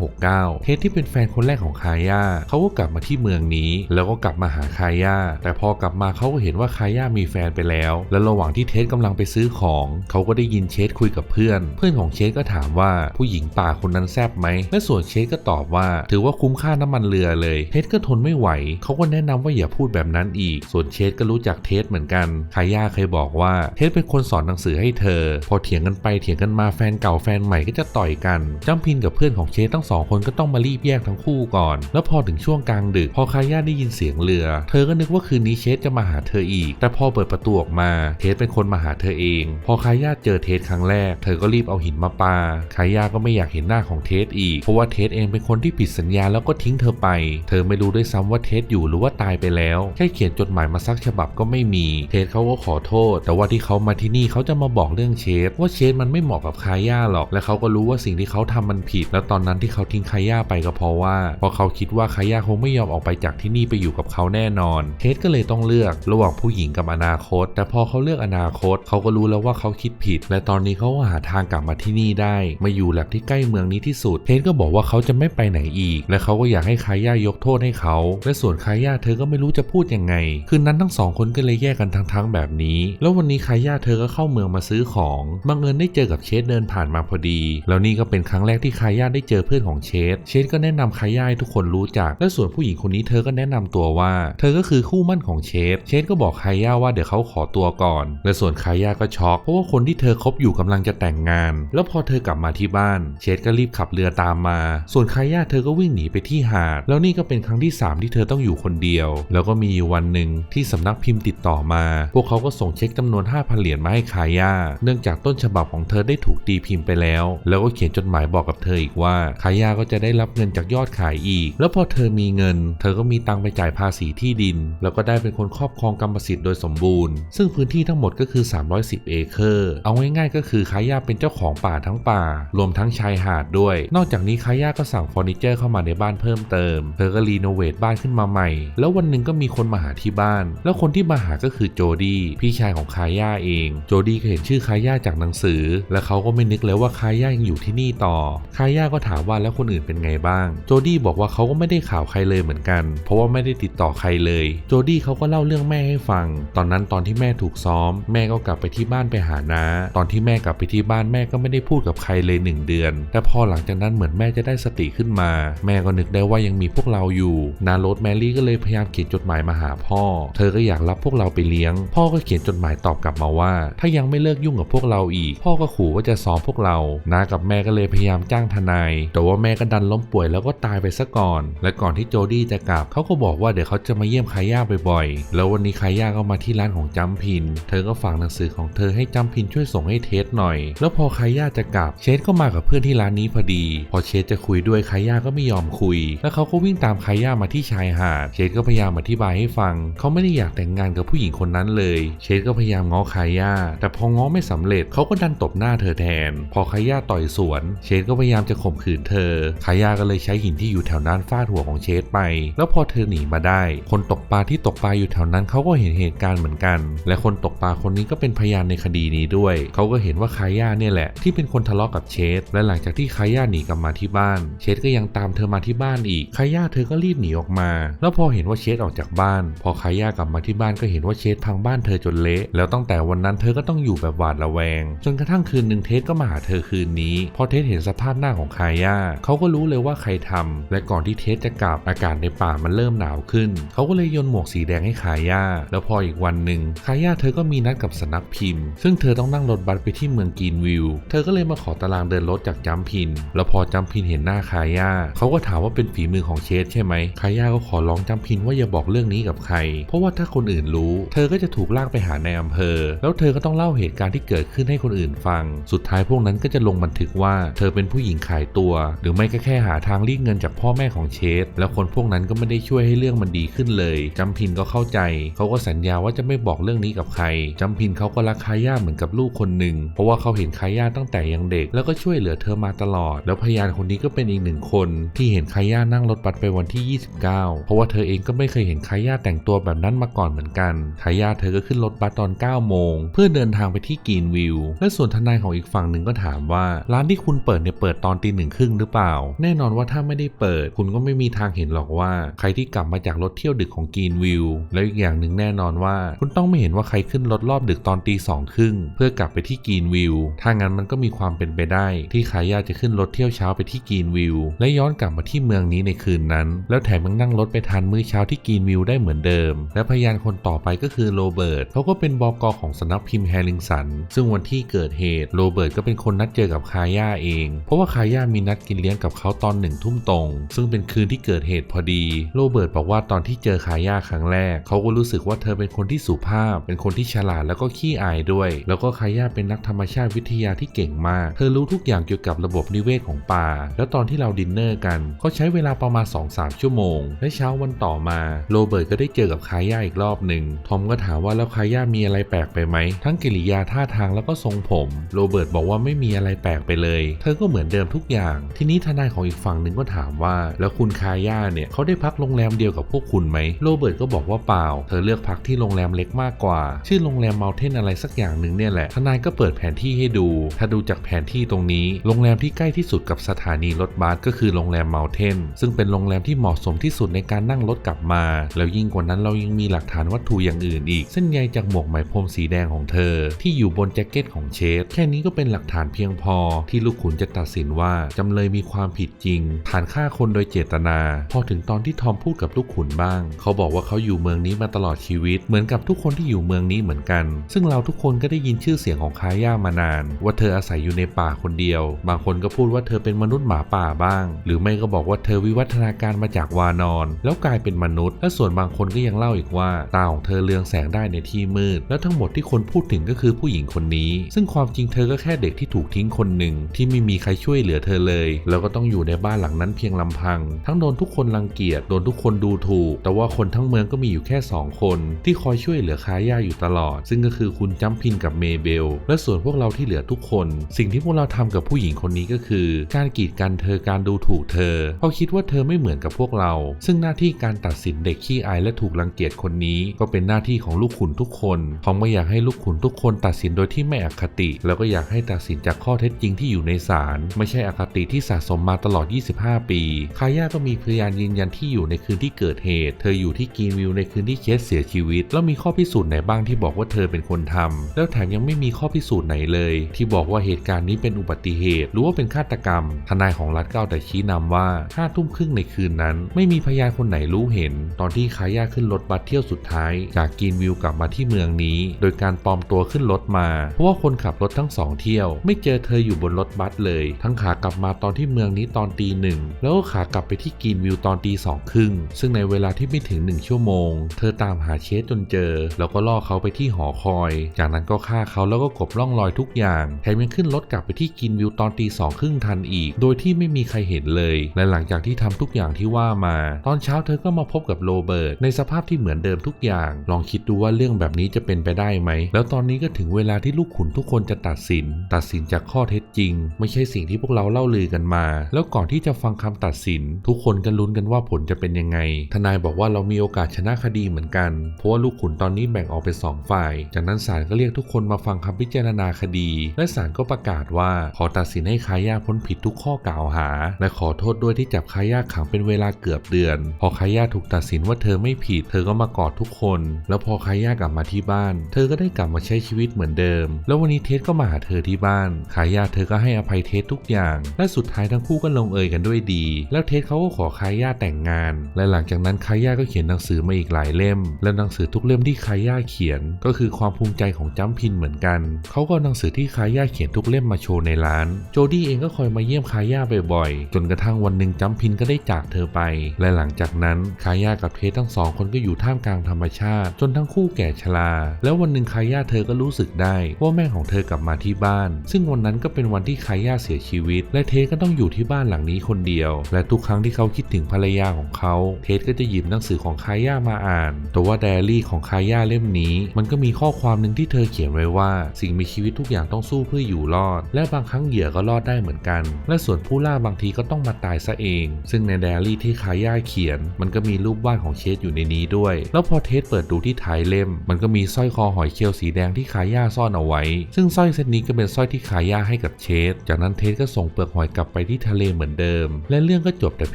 A: 1969 เทสที่เป็นแฟนคนแรกของคาย่าเขาก็กลับมาที่เมืองนี้ แล้วก็กลับมาหาคาย่าแต่พอกลับมาเขาก็เห็นว่าคาย่ามีแฟนไปแล้ว และระหว่างที่เทสกำลังไปซื้อของ เขาก็ได้ยินเชสคุยกับเพื่อน เพื่อนของเชสก็ถามว่าผู้หญิงป่าคนนั้นแซบไหมและส่วนเชสก็ตอบว่า ถือว่าคุ้มค่าน้ำมันเรือเลย เทสก็ทนไม่ไหว เขาก็แนะนำว่าอย่าพูดแบบนั้นอีก ส่วนเชสก็รู้จักเทสเหมือนกันคาย่าเคยบอกว่าเทสเป็นคนสอนหนังสือให้เธอ พอเถียงกันไปเถียงกันมาแฟนเก่าแฟนใหม่ก็จะต่อยกันจัมพินกับเพื่อนของเชสทั้งสองคนก็ต้องมารีบแยกทั้งคู่ก่อน แล้วพอถึงช่วงงกลางดึก พอคาย่าได้ยินเสียงเรือ เธอก็นึกว่าคืนนี้เชสจะมาหาเธออีก แต่พอเปิดประตูออกมา เทสเป็นคนมาหาเธอเอง พอคาย่าเจอเทสครั้งแรก เธอก็รีบเอาหินมาปา คาย่าก็ไม่อยากเห็นหน้าของเทสอีก เพราะว่าเทสเองเป็นคนที่ผิดสัญญาแล้วก็ทิ้งเธอไป เธอไม่รู้ด้วยซ้ำว่าเทสอยู่หรือว่าตายไปแล้ว แค่เขียนจดหมายมาสักฉบับก็ไม่มี เทสเขาก็ขอโทษ แต่ว่าที่เขามาที่นี่เขาจะมาบอกเรื่องเชฟว่าเชฟมันไม่เหมาะกับคาย่าหรอก และเขาก็รู้ว่าสิ่งที่เขาทำมันผิด แล้วตอนนั้นที่เขาทิ้งคาย่าไปก็เพราะว่าพราะเขาคิดว่าคาย่าคงไม่ยอมออกไปจากที่นี่ไปอยู่กับเขาแน่นอนเทสก็เลยต้องเลือกระหว่างผู้หญิงกับอนาคต แต่พอเขาเลือกอนาคตเขาก็รู้แล้วว่าเขาคิดผิด และตอนนี้เขาก็หาทางกลับมาที่นี่ได้ มาอยู่แลบที่ใกล้เมืองนี้ที่สุดเทสก็บอกว่าเขาจะไม่ไปไหนอีก และเขาก็อยากให้คาย่ายกโทษให้เขา และส่วนคาย่าเธอก็ไม่รู้จะพูดยังไง คืนนั้นทั้งสองคนก็เลยแยกกันทั้งๆแบบนี้ แล้ววันนี้คาย่าเธอก็เข้าเมืองมาซื้อของบังเอิญได้เจอกับเชสเดินผ่านมาพอดี แล้วนี่ก็เป็นครั้งแรกที่คาย่าได้เจอเพื่อนของเชสเชสก็แนะนำคาย่าให้ทุกคนรู้จักและส่วนผู้หญิงคนนี้เธอก็แนะนำตัวว่า เธอก็คือคู่มั่นของเชสเชสก็บอกคาย่าว่าเดี๋ยวเขาขอตัวก่อน และส่วนคาย่าก็ช็อกเพราะว่าคนที่เธอคบอยู่กำลังจะแต่งงาน แล้วพอเธอกลับมาที่บ้าน เชสก็รีบขับเรือตามมา ส่วนคาย่าเธอก็วิ่งหนีไปที่หาด แล้วนี่ก็เป็นครั้งที่ 3 ที่เธอต้องอยู่คนเดียว แล้วก็มีวันหนึ่งที่สำนักพิมพ์ติดต่อมา พวกเขาก็ส่งเช็คจำนวน5,000เหรียญมาให้คาย่า เนื่องจากต้นฉบับของเธอได้ถูกตีพิมพ์ไปแล้ว แล้วก็เขียนจดหมายบอกกับเธออีกว่าคาย่าก็จะได้รับเงินจากยอดขายอีก แล้วพอเธอมีเงิน เธอก็มีตังไปจ่ายภาษีที่ดิน แล้วก็ได้เป็นคนครอบครองกรรมสิทธิ์โดยสมบูรณ์ ซึ่งพื้นที่ทั้งหมดก็คือ 310 เอเคอร์ เอาง่ายๆ ก็คือคาย่าเป็นเจ้าของป่าทั้งป่า รวมทั้งชายหาดด้วย นอกจากนี้คาย่าก็สั่งเฟอร์นิเจอร์เข้ามาในบ้านเพิ่มเติม เธอก็รีโนเวทบ้านขึ้นมาใหม่ แล้ววันหนึ่งก็มีคนมาหาที่บ้าน แล้วคนที่มาหาก็คือโจดี้พี่ชายของคาย่าเอง โจดี้ก็เห็นชื่อคาย่าจากหนังสือ และเขาก็ไม่นึกเลยว่าคาย่ายังอยู่ที่นี่ต่อ คาย่าก็ถามว่าแล้วคนอื่นเป็นไงบ้าง โจดี้บอกว่าเขาก็ไม่ได้ข่าวใครเลยเหมือนกัน เพราะว่าไม่ได้ติดต่อใครเลย โจดี้เขาก็เล่าเรื่องแม่ให้ฟัง ตอนนั้นตอนที่แม่ถูกซ้อม แม่ก็กลับไปที่บ้านไปหาน้าตอนที่แม่กลับไปที่บ้านแม่ก็ไม่ได้พูดกับใครเลยหนึ่งเดือน แต่พอหลังจากนั้นเหมือนแม่จะได้สติขึ้นมา แม่ก็นึกได้ว่ายังมีพวกเราอยู่ นาโรสแมรี่ก็เลยพยายามเขียนจดหมายมาหาพ่อ เธอก็อยากรับพวกเราไปเลี้ยง พ่อก็เขียนจดหมายตอบกลับมาว่า ถ้ายังไม่เลิกยุ่งกับพวกเราอีก พ่อก็ขู่ว่าจะซ้อมพวกเรา นากับแม่ก็เลยพยายามจ้างทนาย แต่ว่าแม่ก็ดันล้มป่วยแล้วก็ตายไปซะก่อน และก่อนที่โจดี้จะกลับเขาก็บอกว่าเดี๋ยวเขาจะมาเยี่ยมคาย่าบ่อยๆ แล้ววันนี้คาย่าก็มาที่ร้านของจัมพิน เธอก็ฝากหนังสือของเธอให้จัมพินช่วยส่งให้เทสหน่อย แล้วพอคาย่าจะกลับ เชสก็มากับเพื่อนที่ร้านนี้พอดี พอเชสจะคุยด้วยคาย่าก็ไม่ยอมคุย แล้วเขาก็วิ่งตามคาย่ามาที่ชายหาด เชสก็พยายามอธิบายให้ฟัง เขาไม่ได้อยากแต่งงานกับผู้หญิงคนนั้นเลย เชสก็พยายามง้อคาย่า แต่พอง้อไม่สำเร็จเขาก็ดันตบหน้าเธอแทน พอคาย่าต่อยสวน เชสก็พยายามจะข่มขืนเธอ คาย่าก็เลยใช้หินที่อยู่แถวนั้นฟาดหัวของเชสไป แล้วพอเธอหนีมาได้ คนตกปลาที่ตกปลาอยู่แถวนั้นเขาก็เห็นเหตุการณ์เหมือนกัน และคนตกปลาคนนี้ก็เป็นพยานในคดีนี้ด้วย เขาก็เห็นว่าคาย่าเนี่ยแหละ ที่เป็นคนทะเลาะกับเชสและหลังจากที่คาย่าหนีกลับมาที่บ้าน เชสก็ยังตามเธอมาที่บ้านอีกคาย่าเธอก็รีบหนีออกมา แล้วพอเห็นว่าเชสออกจากบ้าน พอคาย่ากลับมาที่บ้านก็เห็นว่าเชสพังบ้านเธอจนเละแล้วตั้งแต่วันนั้นเธอก็ต้องอยู่แบบหวาดระแวง จนกระทั่งคืนหนึ่งเทสก็มาหาเธอคืนนี้ พอเทสเห็นสภาพหน้าของคาย่าเขาก็รู้เลยว่าใครทำและก่อนที่เทสจะกลับอากาศในป่ามันเริ่มหนาวขึ้น เขาก็เลยโยนหมวกสีแดงให้คาย่า แล้วพออีกวันหนึ่งคาย่าเธอก็มีนัดกับสนักพิมพ์ ซึ่งเธอต้องนั่งรถบัสไปที่เมืองกรีนวิว เธอก็เลยมาขอตารางเดินรถจากจัมพิน แล้วพอจัมพินเห็นหน้าคาย่า เขาก็ถามว่าเป็นฝีมือของเชสใช่ไหมคาย่าก็ขอร้องจัมพินว่าอย่าบอกเรื่องนี้กับใคร เพราะว่าถ้าคนอื่นรู้ เธอก็จะถูกลากไปหาในอำเภอ แล้วเธอก็ต้องเล่าเหตุการณ์ที่เกิดขึ้นให้คนอื่นฟัง สุดท้ายพวกนั้นก็จะลงบันทึกว่า เธอเป็นผู้หญิงขายตัว หรือไม่ก็แค่หาทางรีดเงินจากพ่อแม่ของเชสแล้วคนพวกนั้นก็ไม่ได้ช่วยให้เรื่องมันดีขึ้นเลยจัมพินก็เข้าใจ เขาก็สัญญาว่าจะไม่บอกเรื่องนี้กับใครจัมพินเขาก็รักคาย่าเหมือนกับลูกคนหนึ่งเพราะว่าเขาเห็นคาย่าตั้งแต่ยังเด็ก แล้วก็ช่วยเหลือเธอมาตลอด แล้วพยานคนนี้ก็เป็นอีกหนึ่งคน ที่เห็นคาย่านั่งรถบัสไปวันที่ 29 เพราะว่าเธอเองก็ไม่เคยเห็นคาย่าแต่งตัวแบบนั้นมาก่อนเหมือนกันคาย่าเธอก็ขึ้นรถบัสตอน 9 โมง เพื่อเดินทางไปที่กีนวิว และส่วนทนายของอีกฝั่งหนึ่งก็ถามว่า ร้านที่คุณเปิดเนี่ยเปิดตอนตีหนึ่งครึ่งหรือเปล่า แน่นอนว่าถ้าไม่ได้เปิด คุณก็ไม่มีทางเห็นหรอกว่าใครที่กลับมาจากรถเที่ยวดึกของกรีนวิวแล้วอีกอย่างหนึ่งแน่นอนว่า คุณต้องไม่เห็นว่าใครขึ้นรถรอบดึกตอนตีสองครึ่งเพื่อกลับไปที่กรีนวิวถ้างั้นมันก็มีความเป็นไปได้ ที่คายาจะขึ้นรถเที่ยวเช้าไปที่กรีนวิวและย้อนกลับมาที่เมืองนี้ในคืนนั้น แล้วแถมยังนั่งรถไปทานมื้อเช้าที่กรีนวิวได้เหมือนเดิม และพยานคนต่อไปก็คือโรเบิร์ตเขาก็เป็นบอกอของสนักพิมพ์แฮริงสันซึ่งวันที่เกิดเหตุโรเบิร์ตก็เป็นคนนัดเจอกับคาย่าเอง เพราะว่าคาย่ามีนัดกินเลี้ยงกับเขาตอนหนึ่งทุ่มตรง ซึ่งเป็นคืนที่เกิดดเหตุพอดี โรเบิร์ตบอกว่าตอนที่เจอคาย่าครั้งแรก เขาก็รู้สึกว่าเธอเป็นคนที่สุภาพ เป็นคนที่ฉลาดแล้วก็ขี้อายด้วย แล้วก็คาย่าเป็นนักธรรมชาติวิทยาที่เก่งมาก เธอรู้ทุกอย่างเกี่ยวกับระบบนิเวศของป่า แล้วตอนที่เราดินเนอร์กันก็ใช้เวลาประมาณ 2-3 ชั่วโมง และเช้าวันต่อมาโรเบิร์ตก็ได้เจอกับคาย่าอีกรอบหนึ่งทอมก็ถามว่าแล้วคาย่ามีอะไรแปลกไปไหม ทั้งกิริยาท่าทางแล้วก็ทรงผม โรเบิร์ตบอกว่าไม่มีอะไรแปลกไปเลย เธอก็เหมือนเดิมทุกอย่าง ทีนี้ทนายของอีกฝั่งหนึ่งก็ถามว่า แล้วคุณคายาเนี่ยเขาได้พักโรงแรมเดียวกับพวกคุณไหมโรเบิร์ตก็บอกว่าเปล่า เธอเลือกพักที่โรงแรมเล็กมากกว่า ชื่อโรงแรมเมลเทนอะไรสักอย่างหนึ่งเนี่ยแหละทนายก็เปิดแผนที่ให้ดู ถ้าดูจากแผนที่ตรงนี้ โรงแรมที่ใกล้ที่สุดกับสถานีรถบัสก็คือโรงแรมเมลเทนซึ่งเป็นโรงแรมที่เหมาะสมที่สุดในการนั่งรถกลับมา แล้วยิ่งกว่านั้นเรายังมีหลักฐานวัตถุอย่างอื่นอีก เส้นใยจากหมวกไหมพรมสีแดงของเธอ ที่อยู่บนแจ็คเก็ตของเชฟแค่นี้ก็เป็นหลักฐานเพียงพอ ที่ลูกขุนจะตัดสินว่าจำเลยมีความผิดจริง ฐานฆ่าคนโดยเจตนาพอถึงตอนที่ทอมพูดกับลูกขุนบ้าง เขาบอกว่าเขาอยู่เมืองนี้มาตลอดชีวิต เหมือนกับทุกคนที่อยู่เมืองนี้เหมือนกัน ซึ่งเราทุกคนก็ได้ยินชื่อเสียงของคาย่ามานาน ว่าเธออาศัยอยู่ในป่าคนเดียว บางคนก็พูดว่าเธอเป็นมนุษย์หมาป่าบ้าง หรือไม่ก็บอกว่าเธอวิวัฒนาการมาจากวานอน แล้วกลายเป็นมนุษย์ และส่วนบางคนก็ยังเล่าอีกว่าตาของเธอเลืองแสงได้ในที่มืด และทั้งหมดที่คนพูดถึงก็คือผู้หญิงคนนี้ ซึ่งความจริงเธอก็แค่เด็กที่ถูกทิ้งคนหนึ่งที่ไม่มีใครช่วยเหลือเธอเลย แล้วก็ต้องอยู่ในบ้านหลังนั้นเพียงลำพัง ทั้งโดนทุกคนรังเกียจโดนทุกคนดูถูก แต่ว่าคนทั้งเมืองก็มีอยู่แค่สองคน ที่คอยช่วยเหลือคาย่าอยู่ตลอด ซึ่งก็คือคุณจัมพินกับเมเบล และส่วนพวกเราที่เหลือทุกคน สิ่งที่พวกเราทำกับผู้หญิงคนนี้ก็คือ การกีดกันเธอการดูถูกเธอ เพราะคิดว่าเธอไม่เหมือนกับพวกเรา ซึ่งหน้าที่การตัดสินเด็กขี้อายและถูกรังเกียจคนนี้ ก็เป็นหน้าที่ของลูกขุนทุกคนทอมก็อยากให้ลูกขุนทุกคนตัดสินโดยที่ไม่อคติ แล้วก็อยากให้ตัดสินจากข้อเท็จจริงที่อยู่ในศาลไม่ใช่อคติที่สะสมมาตลอด 25 ปีคาย่าก็มีพยยานยืนยันที่อยู่ในคืนที่เกิดเหตุ เธออยู่ที่กรีนวิวในคืนที่เคสเสียชีวิต แล้วมีข้อพิสูจน์ไหนบ้างที่บอกว่าเธอเป็นคนทำแล้วแถมยังไม่มีข้อพิสูจน์ไหนเลย ที่บอกว่าเหตุการณ์นี้เป็นอุบัติเหตุหรือว่าเป็นฆาตกรรม ทนายของรัฐก็เอาแต่ชี้นำว่าห้าทุ่มครึ่งในคืนนั้น ไม่มีพยานคนไหนรู้เห็น ตอนที่คาย่าขึ้นรถบัสเที่ยวสุดท้าย จากกรีนวิวกลับมาที่เมืองนี้ โดยการปลอมตัวขึ้นรถมา เพราะว่าคนขับรถทั้งสองเที่ยว ไม่เจอเธออยู่บนรถบัสเลย ทั้งขากลับมาตอนที่เมืองนี้ตอนตีหนึ่งแล้วก็ขากลับไปที่กรีนวิวตอนตีสองครึ่งซึ่งในเวลาที่ไม่ถึงหนึ่งชั่วโมง เธอตามหาเชสจนเจอ แล้วก็ล่อเขาไปที่หอคอย จากนั้นก็ฆ่าเขาแล้วก็กบร่องรอยทุกอย่างแถมยังขึ้นรถกลับไปที่กรีนวิวตอนตีสองครึ่งทันอีก โดยที่ไม่มีใครเห็นเลย และหลังจากที่ทำทุกอย่างที่ว่ามา ตอนเช้าเธอก็มาพบกับโรเบิร์ตในสภาพที่เหมือนเดิมทุกอย่าง ลองคิดดูว่าเรื่องแบบนี้จะเป็นไปได้ไหม แล้วตอนนี้ก็ถึงเวลาที่ลูกขุนทุกคนจะตัดสิน ตัดสินจากข้อเท็จจริง ไม่ใช่สิ่งที่พวกเราเล่าลือกันมา แล้วก่อนที่จะฟังคำตัดสิน ทุกคนก็ลุ้นกันว่าผลจะเป็นยังไง ทนายบอกว่าเรามีโอกาสชนะคดีเหมือนกัน เพราะว่าลูกขุนตอนนี้แบ่งออกเป็นสองฝ่าย จากนั้นศาลก็เรียกทุกคนมาฟังคำพิจารณาคดี และศาลก็ประกาศว่าขอตัดสินให้คาย่าพ้นผิดทุกข้อกล่าวหา และขอโทษด้วยที่จับคาย่าขังเป็นเวลาเกือบเดือน พอคาย่าถูกตัดสินว่าเธอไม่ผิด เธอก็มากอดทุกคน แล้วพอคาย่ากลับมาที่บ้าน เธอก็ได้กลับมาใช้ชีวิตเหมือนเดิม แล้ววันนี้เทสก็มาหาเธอที่บ้านคาย่าเธอก็ให้อภัยเทสทุกอย่าง และสุดท้ายทั้งคู่ก็ลงเอยกันด้วยดี แล้วเทสเขาก็ขอคาาย่าแต่งงาน และหลังจากนั้นคาย่าก็เขียนหนังสือมาอีกหลายเล่ม และหนังสือทุกเล่มที่คาย่าเขียน ก็คือความภูมิใจของจัมพินเหมือนกัน เขาก็หนังสือที่คาย่าเขียนทุกเล่มมาโชว์ในร้าน โจดี้เองก็คอยมาเยี่ยมคาย่าบ่อยๆ จนกระทั่งวันหนึ่งจัมพินก็ได้จากเธอไป และหลังจากนั้นคาย่ากับเทสทั้งสองคนก็อยู่ท่ามกลางธรรมชาติ จนทั้งคู่แก่ชรา แล้ววันหนึ่งคาย่าเธอก็รู้สึกได้ว่าแม่ของเธอกลับมาที่บ้าน ซึ่งวันนั้นก็เป็นวันที่คาย่าเสียชีวิต และเทสก็ต้องอยู่ที่บ้านหลังนี้คนเดียว และทุกครั้งที่เขาคิดถึงภรรยาของเขา เทสก็จะหยิบหนังสือของคาย่ามาอ่าน แต่ว่าไดอารี่ของคาย่าเล่มนี้ มันก็มีข้อความหนึ่งที่เธอเขียนไว้ว่า สิ่งมีชีวิตทุกอย่างต้องสู้เพื่ออยู่รอด และบางครั้งเหยื่อก็รอดได้เหมือนกัน และส่วนผู้ล่าบางทีก็ต้องมาตายซะเอง ซึ่งในไดอารี่ที่คาย่าเขียน มันก็มีรูปวาดของเชสอยู่ในนี้ด้วย แล้วพอเทสเปิดดูที่ท้ายเล่ม มันก็มีสร้อยคอหอยเชลล์สีแดงที่คาย่าซ่อนเอาไว้ ซึ่งสร้อยเส้นนี้ก็เป็นสร้อยที่คาย่าให้กับเชสจากนั้นเทสก็ส่งเปลือกหอยกลับไปที่ทะเลเหมือนเดิม และเรื่องก็จบแต่เ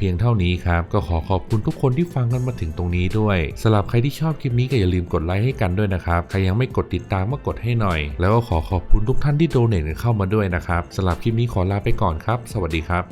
A: พียงเท่านี้ครับ ก็ขอขอบคุณทุกคนที่ฟังกันมาถึงตรงนี้ด้วยสำหรับใครที่ชอบคลิปนี้ก็อย่าลืมกดไลค์ให้กันด้วยนะครับ ใครยังไม่กดติดตามก็กดให้หน่อย แล้วก็ขอขอบคุณทุกท่านที่โดเนทเข้ามาด้วยนะครับสำหรับคลิปนี้ขอลาไปก่อนครับ สวัสดีครับ